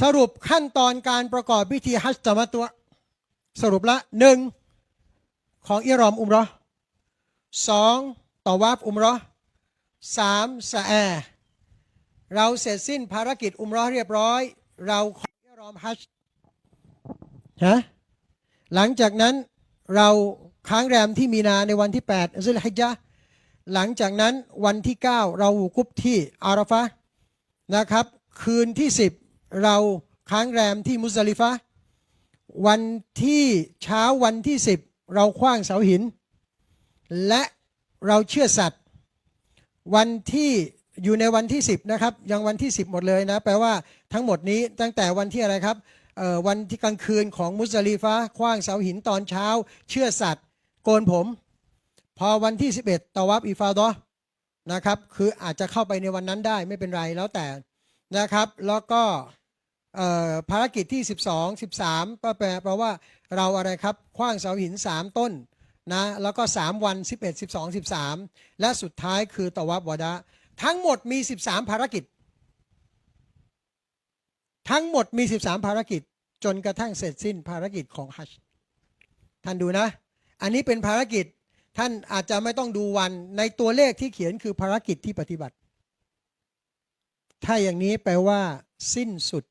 สรุปขั้นตอนการประกอบพิธีฮัจญ์ตะมัตตุอะสรุปละหนึ่งของอิรอมอุมรอสองต่อวาฟอุมรอสามสะแอเราเสร็จสิ้นภารกิจอุมรอเรียบร้อย เราขออิรอมฮัจฮะหลังจากนั้นเราค้างแรมที่มีนาในวันที่8ซิลฮิจญะห์หลังจากนั้นวันที่ 9 เราวุกุบที่อาราฟะนะครับ คืนที่ 10 เราค้างแรมที่มุซดาลิฟะวันที่เช้าวันที่ 10 เราคว้างเสาหิน และเราเชื่อสัตว์ วันที่อยู่ในวันที่ 10นะครับยังวันที่ 10 หมดเลยนะ แปลว่าทั้งหมดนี้ตั้งแต่วันที่อะไรครับเอ่อวันที่กลางคืนของมุสลิฟะคว้างเสาหินตอนเช้า เชื่อสัตว์ โกนผม พอวันที่ 11ตะวับอิฟาดอนะครับ คืออาจจะเข้าไปในวันนั้นได้ไม่เป็นไรแล้วแต่นะครับ แล้วก็ ภารกิจที่ 12 13ก็แปลแปลว่าเราอะไรครับคว้างเสาหิน 3 ต้นนะแล้วก็ 3 วัน 11 12 13 และสุดท้ายคือตะวับวดะ ทั้งหมดมี 13 ภารกิจ ทั้งหมดมี 13 ภารกิจ จนกระทั่งเสร็จสิ้นภารกิจของฮัจท่านดูนะ อันนี้เป็นภารกิจท่านอาจจะไม่ต้องดูวันในตัวเลขที่เขียนคือภารกิจที่ปฏิบัติ ถ้าอย่างนี้แปลว่า สิ้นสุด